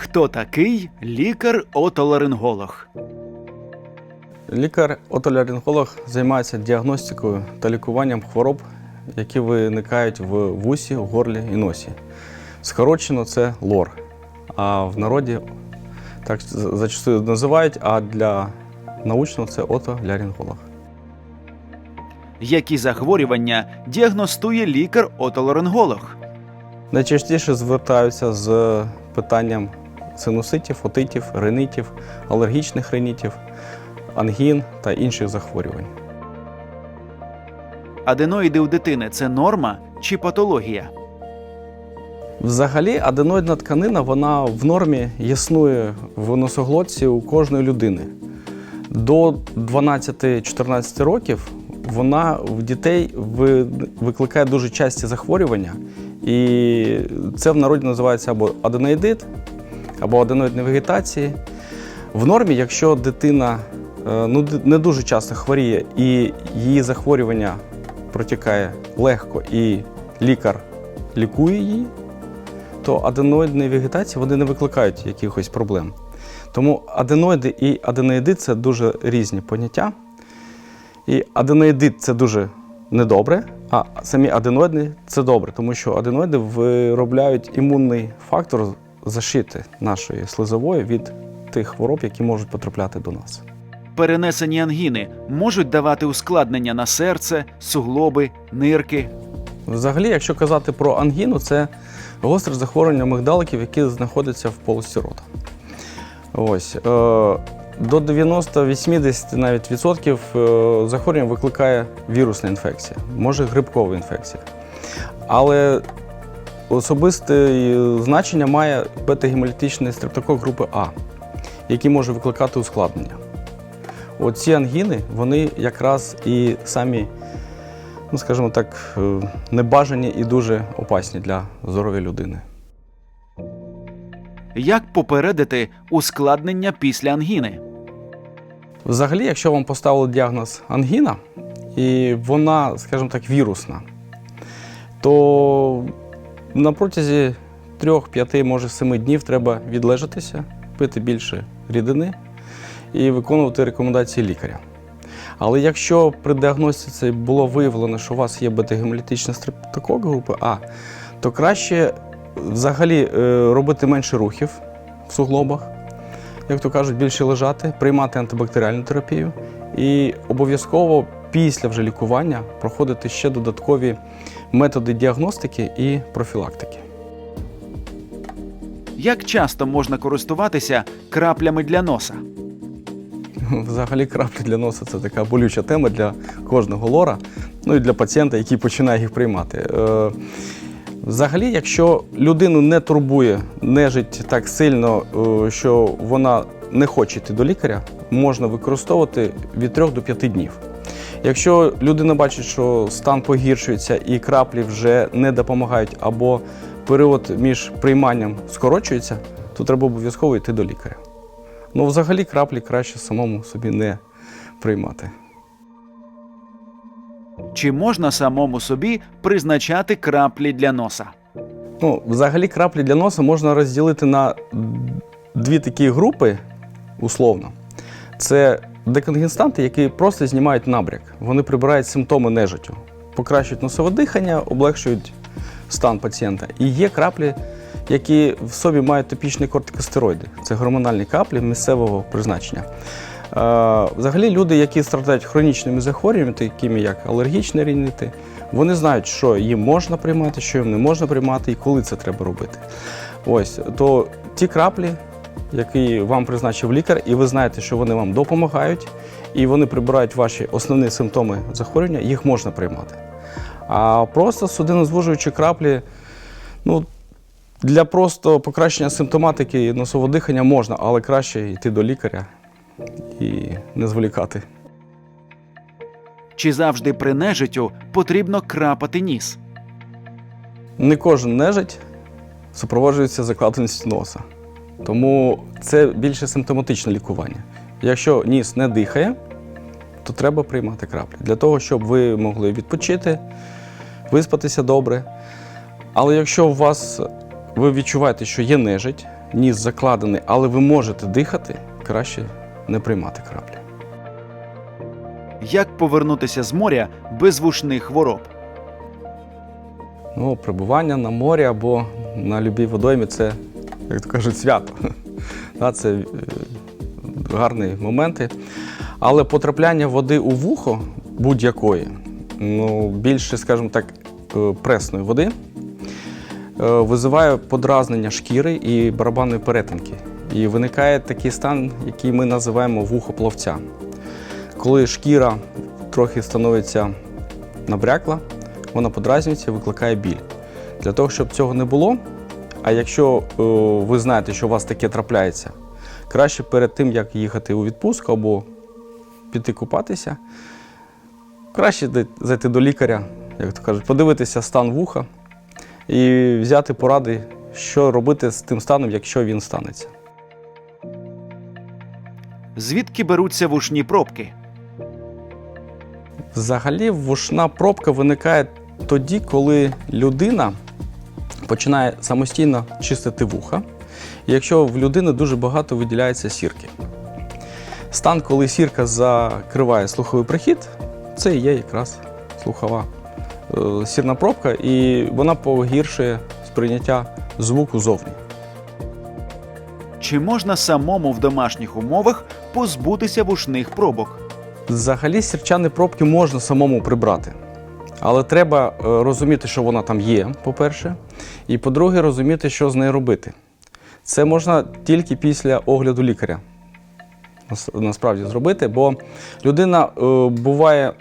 Хто такий лікар-отоларинголог? Лікар-отоларинголог займається діагностикою та лікуванням хвороб, які виникають в вусі, горлі і носі. Скорочено це лор. А в народі так зачастую називають, а для научного це отоларинголог. Які захворювання діагностує лікар-отоларинголог? Найчастіше звертаються з питанням синуситів, отитів, ринитів, алергічних ринітів, ангін та інших захворювань. Аденоїди у дитини це норма чи патологія? Взагалі, аденоїдна тканина вона в нормі існує в носоглотці у кожної людини. До 12-14 років вона в дітей викликає дуже часті захворювання, і це в народі називається або аденоїдит, або аденоїдні вегетації. В нормі, якщо дитина е, ну, не дуже часто хворіє і її захворювання протікає легко, і лікар лікує її, то аденоїдні вегетації вони не викликають якихось проблем. Тому аденоїди і аденоїдит це дуже різні поняття. І аденоїдит це дуже недобре, а самі аденоїдні це добре, тому що аденоїди виробляють імунний фактор защити нашої слизової від тих хвороб, які можуть потрапляти до нас. Перенесені ангіни можуть давати ускладнення на серце, суглоби, нирки. Взагалі, якщо казати про ангіну, це гостре захворювання мигдаликів, які знаходяться в полості рота. Ось. Е, до 90-80 навіть відсотків е, захворювання викликає вірусна інфекція, може грибкова інфекція. Але особисте значення має бета-гемолітичний стрептокок групи А, який може викликати ускладнення. Оці ангіни, вони якраз і самі ну, скажімо так, е, небажані і дуже опасні для здоров'я людини. Як попередити ускладнення після ангіни? Взагалі, якщо вам поставили діагноз ангіна, і вона, скажімо так, вірусна, то на протязі 3-5, може 7 днів треба відлежатися, пити більше рідини і виконувати рекомендації лікаря. Але якщо при діагностиці було виявлено, що у вас є бета-гемолітичний стрептокок групи А, то краще взагалі е, робити менше рухів в суглобах, як то кажуть, більше лежати, приймати антибактеріальну терапію і обов'язково після вже лікування проходити ще додаткові методи діагностики і профілактики. Як часто можна користуватися краплями для носа? Взагалі, краплі для носа це така болюча тема для кожного лора, ну і для пацієнта, який починає їх приймати. Е, Взагалі, якщо людину не турбує нежить так сильно, е, що вона не хоче йти до лікаря, можна використовувати від 3 до 5 днів. Якщо людина бачить, що стан погіршується і краплі вже не допомагають, або період між прийманням скорочується, то треба обов'язково йти до лікаря. Ну, взагалі, краплі краще самому собі не приймати. Чи можна самому собі призначати краплі для носа? Ну, взагалі, краплі для носа можна розділити на дві такі групи, условно. Це деконгенстанти, які просто знімають набряк. Вони прибирають симптоми нежиттю, покращують носове дихання, облегшують стан пацієнта. І є краплі, які в собі мають топічні кортикостероїди. Це гормональні каплі місцевого призначення. Е, Взагалі, люди, які страдають хронічними захворюваннями, такими як алергічні рінити, вони знають, що їм можна приймати, що їм не можна приймати і коли це треба робити. Ось то ті краплі, які вам призначив лікар, і ви знаєте, що вони вам допомагають, і вони прибирають ваші основні симптоми захворювання, їх можна приймати. А просто судинозвужуючі краплі, ну, для просто покращення симптоматики носового дихання можна, але краще йти до лікаря і не зволікати. Чи завжди при нежиттю потрібно крапати ніс? Не кожен нежить супроводжується закладеністю носа. Тому це більше симптоматичне лікування. Якщо ніс не дихає, то треба приймати краплі для того, щоб ви могли відпочити, виспатися добре. Але якщо у вас ви відчуваєте, що є нежить, ніс закладений, але ви можете дихати, краще не приймати краплі. Як повернутися з моря без вушних хвороб? Ну, прибування на морі або на любій водоймі це, як то кажуть, свято. Це е, гарні моменти. Але потрапляння води у вухо будь-якої, ну, більше, скажімо так, е, пресної води, е, визиває подразнення шкіри і барабанної перетинки. І виникає такий стан, який ми називаємо вухоплавця. Коли шкіра трохи становиться набрякла, вона подразнюється, викликає біль. Для того, щоб цього не було, а якщо е, ви знаєте, що у вас таке трапляється, краще перед тим, як їхати у відпустку або піти купатися, краще зайти до лікаря, як то кажуть, подивитися стан вуха і взяти поради, що робити з тим станом, якщо він станеться. Звідки беруться вушні пробки? Взагалі, вушна пробка виникає тоді, коли людина починає самостійно чистити вуха, якщо в людини дуже багато виділяється сірки. Стан, коли сірка закриває слуховий прихід, це і є якраз слухова е, сірна пробка, і вона погіршує сприйняття звуку зовні. Чи можна самому в домашніх умовах позбутися вушних пробок? Взагалі сірчані пробки можна самому прибрати. Але треба е, розуміти, що вона там є, по-перше, і по-друге, розуміти, що з нею робити. Це можна тільки після огляду лікаря насправді зробити, бо людина е, буває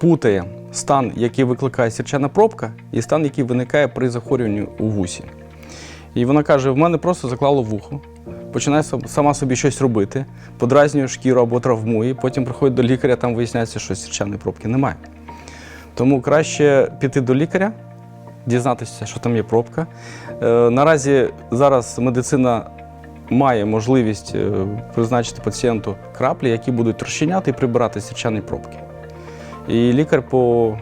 путає стан, який викликає сірчана пробка, і стан, який виникає при захворюванні у вусі. І вона каже: в мене просто заклало вухо, починає сама собі щось робити, подразнює шкіру або травмує, потім приходить до лікаря, там виясняється, що сірчаної пробки немає. Тому краще піти до лікаря, дізнатися, що там є пробка. Е, наразі зараз медицина має можливість е, призначити пацієнту краплі, які будуть розчиняти і прибирати сірчані пробки. І лікар по,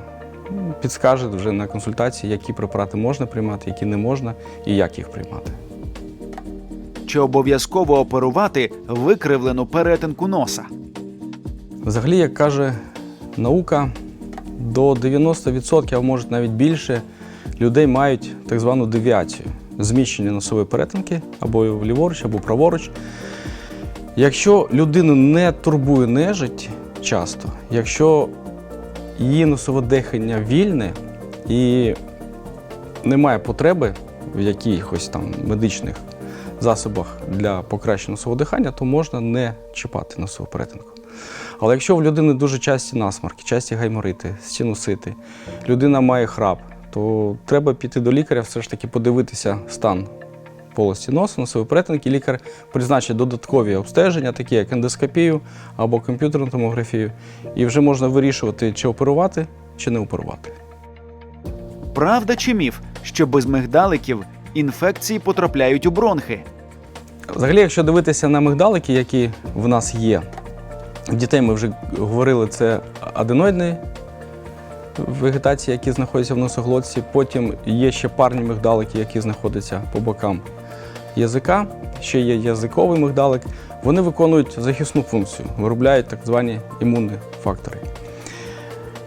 ну, підскаже вже на консультації, які препарати можна приймати, які не можна і як їх приймати. Чи обов'язково оперувати викривлену перетинку носа? Взагалі, як каже наука, до 90%, а може навіть більше, людей мають так звану девіацію зміщення носової перетинки або ліворуч, або праворуч. Якщо людину не турбує нежить часто, якщо її носове дихання вільне і немає потреби в якихось там медичних засобах для покращення носового дихання, то можна не чіпати носову перетинку. Але якщо в людини дуже часті насморки, часті гайморити, синусити, людина має храп, то треба піти до лікаря, все ж таки подивитися стан полості носу, носової перетинки. Лікар призначить додаткові обстеження, такі як ендоскопію або комп'ютерну томографію, і вже можна вирішувати, чи оперувати, чи не оперувати. Правда чи міф, що без мигдаликів інфекції потрапляють у бронхи? Взагалі, якщо дивитися на мигдалики, які в нас є, дітей ми вже говорили, це аденоїдні вегетації, які знаходяться в носоглотці. Потім є ще парні мигдалики, які знаходяться по бокам язика. Ще є язиковий мигдалик. Вони виконують захисну функцію, виробляють так звані імунні фактори.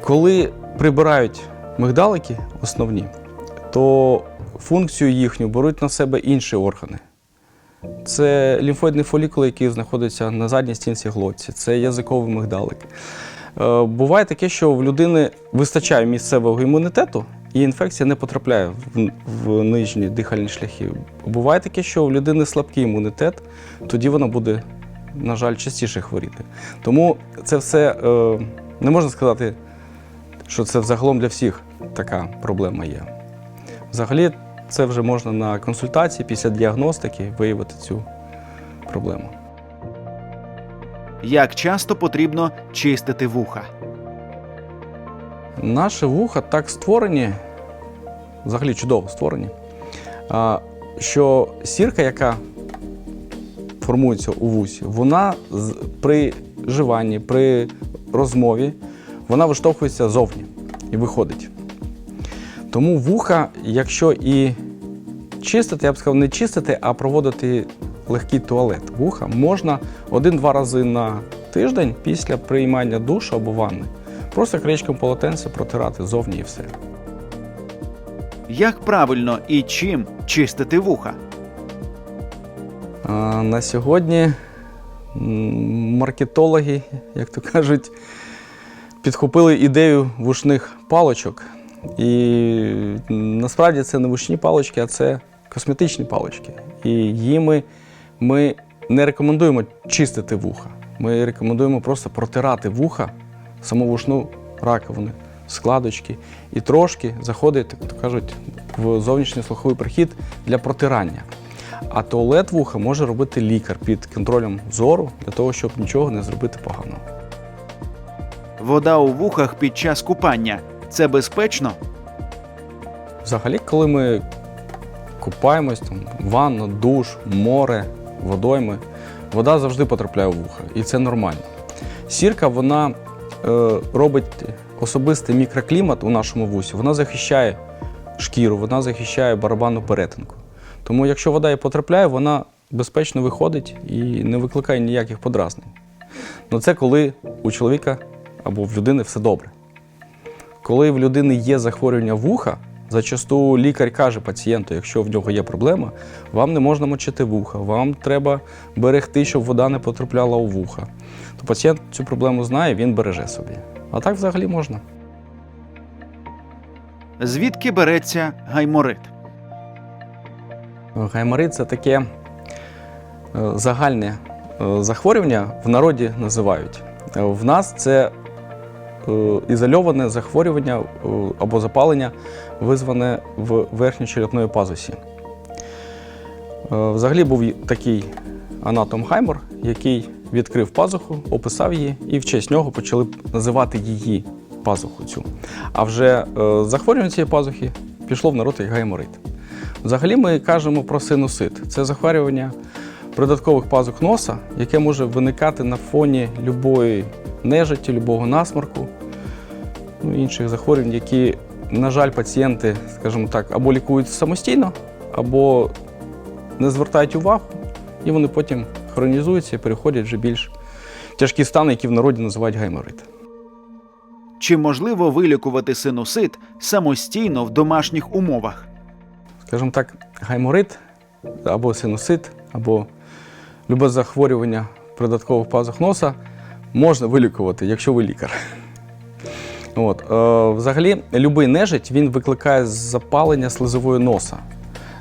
Коли прибирають мигдалики основні, то функцію їхню беруть на себе інші органи. Це лімфоїдні фолікули, які знаходяться на задній стінці глотці, це язиковий мигдалик. Е, Буває таке, що в людини вистачає місцевого імунітету, і інфекція не потрапляє в, в нижні дихальні шляхи. Буває таке, що в людини слабкий імунітет, тоді вона буде, на жаль, частіше хворіти. Тому це все е, не можна сказати, що це взагалом для всіх така проблема є. Взагалі, це вже можна на консультації після діагностики виявити цю проблему. Як часто потрібно чистити вуха? Наші вуха так створені, взагалі чудово створені, що сірка, яка формується у вусі, вона при жуванні, при розмові, вона виштовхується зовні і виходить. Тому вуха, якщо і чистити, я б сказав, не чистити, а проводити легкий туалет вуха можна один-два рази на тиждень після приймання душу або ванни. Просто кричком полотенця протирати зовні і все. Як правильно і чим чистити вуха? А, На сьогодні маркетологи, як то кажуть, підхопили ідею вушних паличок. І насправді це не вушні палички, а це косметичні палички. І їми ми не рекомендуємо чистити вуха. Ми рекомендуємо просто протирати вуха, саму вушну раковину, складочки і трошки заходити, як то кажуть, в зовнішній слуховий прихід для протирання. А туалет вуха може робити лікар під контролем зору для того, щоб нічого не зробити поганого. Вода у вухах під час купання це безпечно? Взагалі, коли ми купаємось, там, ванна, душ, море, водойми, вода завжди потрапляє в вуха, і це нормально. Сірка вона е, робить особистий мікроклімат у нашому вусі, вона захищає шкіру, вона захищає барабанну перетинку. Тому якщо вода і потрапляє, вона безпечно виходить і не викликає ніяких подразнень. Ну це коли у чоловіка або в людини все добре. Коли в людини є захворювання вуха, зачасту лікар каже пацієнту, якщо в нього є проблема, вам не можна мочити вуха, вам треба берегти, щоб вода не потрапляла у вуха. То пацієнт цю проблему знає, він береже собі. А так взагалі можна. Звідки береться гайморит? Гайморит це таке е, загальне е, захворювання, в народі називають. Е, В нас це ізольоване захворювання е, або запалення, визване в верхньочерепної пазусі. Е, Взагалі був такий анатом Гаймор, який відкрив пазуху, описав її, і в честь нього почали називати її пазуху цю. А вже е, захворювання цієї пазухи пішло в народ як гайморит. Взагалі ми кажемо про синусит. Це захворювання придаткових пазух носа, яке може виникати на фоні любої нежиті, любого насморку, ну, інших захворювань, які, на жаль, пацієнти, скажімо так, або лікують самостійно, або не звертають увагу, і вони потім хронізуються і переходять вже більш тяжкі стани, які в народі називають гайморит. Чи можливо вилікувати синусит самостійно в домашніх умовах? скажімо так, гайморит або синусит, або любе захворювання придаткових пазух носа можна вилікувати, якщо ви лікар. От, е, взагалі, будь-який нежить він викликає запалення слизової носа.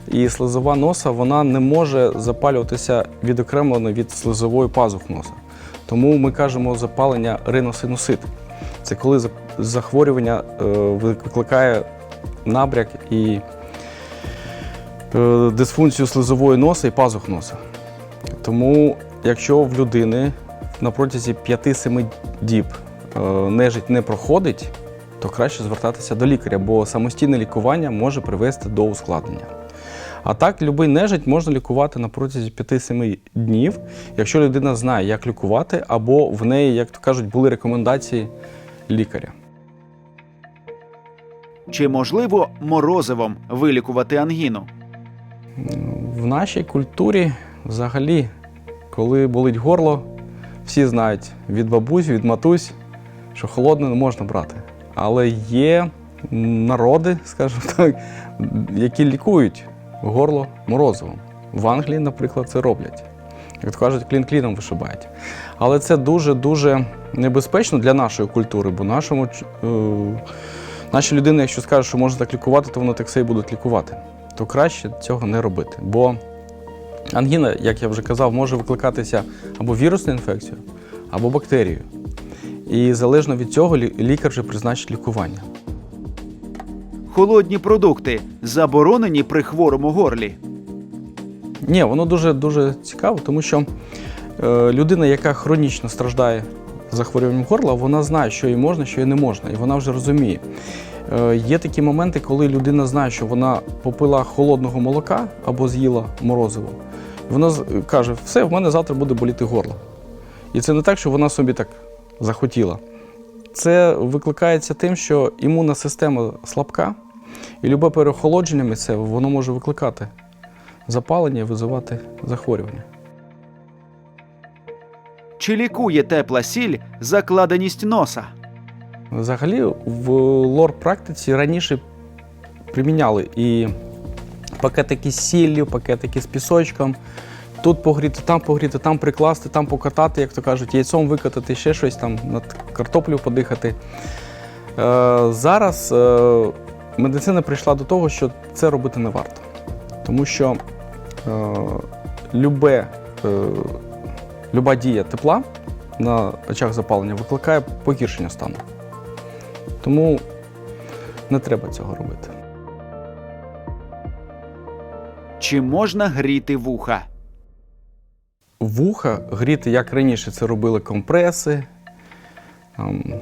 І слизова носа вона не може запалюватися відокремлено від слизової пазух носа. Тому ми кажемо запалення риносинусит. Це коли захворювання е, викликає набряк і е, дисфункцію слизової носа і пазух носа. Тому, якщо в людини на протязі 5-7 діб е, нежить не проходить, то краще звертатися до лікаря, бо самостійне лікування може привести до ускладнення. А так, будь-який нежить можна лікувати на протязі 5-7 днів, якщо людина знає, як лікувати, або в неї, як то кажуть, були рекомендації лікаря. Чи можливо морозивом вилікувати ангіну? В нашій культурі взагалі, коли болить горло, всі знають від бабусь, від матусь, що холодне не можна брати. Але є народи, скажімо так, які лікують горло морозивом. В Англії, наприклад, це роблять. Як кажуть, клін кліном вишибають. Але це дуже-дуже небезпечно для нашої культури, бо нашому, е, наші людини, якщо скажуть, що можна так лікувати, то вони так все і будуть лікувати то краще цього не робити. Бо ангіна, як я вже казав, може викликатися або вірусною інфекцією, або бактерією. І залежно від цього лікар вже призначить лікування. Холодні продукти заборонені при хворому горлі. Ні, воно дуже дуже цікаво, тому що е, людина, яка хронічно страждає захворюванням горла, вона знає, що їй можна, що їй не можна, і вона вже розуміє. Е, є такі моменти, коли людина знає, що вона попила холодного молока або з'їла морозиво. Вона каже: все, в мене завтра буде боліти горло. І це не так, що вона собі так захотіла. Це викликається тим, що імунна система слабка, і любе переохолодження місцеве воно може викликати запалення і визивати захворювання. Чи лікує тепла сіль закладеність носа? Взагалі, в лор-практиці раніше приміняли і пакетики з сіллю, пакетики з пісочком. Тут погріти, там погріти, там прикласти, там покатати, як то кажуть, яйцом викатати, ще щось там, над картоплю подихати. Е, зараз е, медицина прийшла до того, що це робити не варто. Тому що е, любе, е, люба дія тепла на очах запалення викликає погіршення стану. Тому не треба цього робити. Чи можна гріти вуха? Вуха гріти, як раніше це робили компреси, там,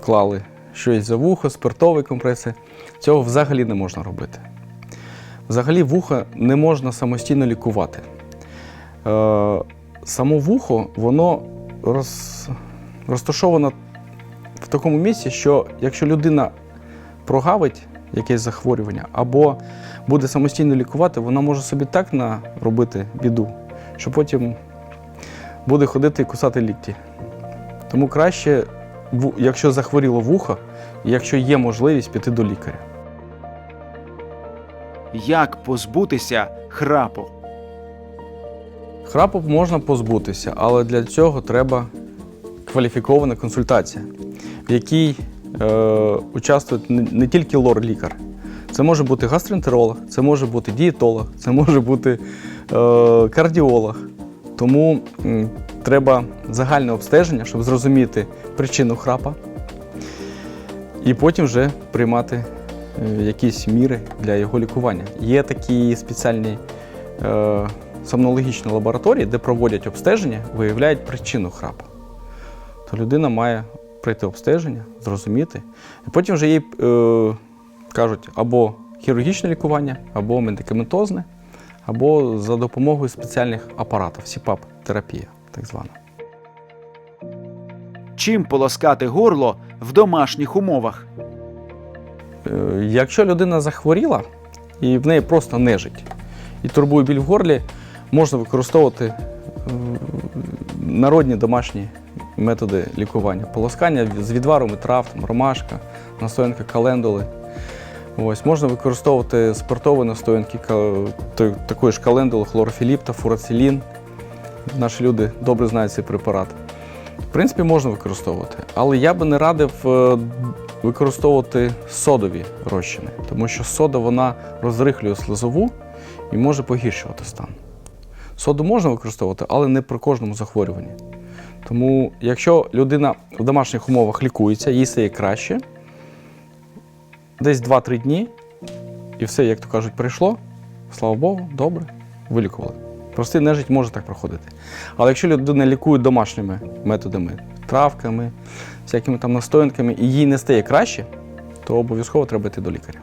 клали щось за вухо, спиртові компреси. Цього взагалі не можна робити. Взагалі вуха не можна самостійно лікувати. Е, само вухо, воно роз, розташовано в такому місці, що якщо людина прогавить якесь захворювання або буде самостійно лікувати, вона може собі так наробити біду, що потім буде ходити і кусати лікті. Тому краще, якщо захворіло вухо, якщо є можливість піти до лікаря. Як позбутися храпу? Храпу можна позбутися, але для цього треба кваліфікована консультація, в якій е, участвує не, тільки лор-лікар. Це може бути гастроентеролог, це може бути дієтолог, це може бути е, кардіолог. Тому м, треба загальне обстеження, щоб зрозуміти причину храпа, і потім вже приймати е, якісь міри для його лікування. Є такі спеціальні е, сомнологічні лабораторії, де проводять обстеження, виявляють причину храпу. То людина має пройти обстеження, зрозуміти, і потім вже їй е, кажуть або хірургічне лікування, або медикаментозне, або за допомогою спеціальних апаратів, СІПАП-терапія, так звана. Чим полоскати горло в домашніх умовах? Е, Якщо людина захворіла і в неї просто нежить і турбує біль в горлі, можна використовувати е, народні домашні методи лікування. Полоскання з відварами трав, ромашка, настоянка календули. Ось, можна використовувати спиртові настоянки такої ж календули, хлорофіліп та фурацилін. Наші люди добре знають цей препарат. В принципі, можна використовувати, але я би не радив е, використовувати содові розчини, тому що сода вона розрихлює слизову і може погіршувати стан. Соду можна використовувати, але не при кожному захворюванні. Тому, якщо людина в домашніх умовах лікується, їй стає краще, десь 2-3 дні, і все, як то кажуть, прийшло, слава Богу, добре, вилікували. Простий нежить може так проходити. Але якщо людина лікує домашніми методами, травками, всякими там настоянками, і їй не стає краще, то обов'язково треба йти до лікаря.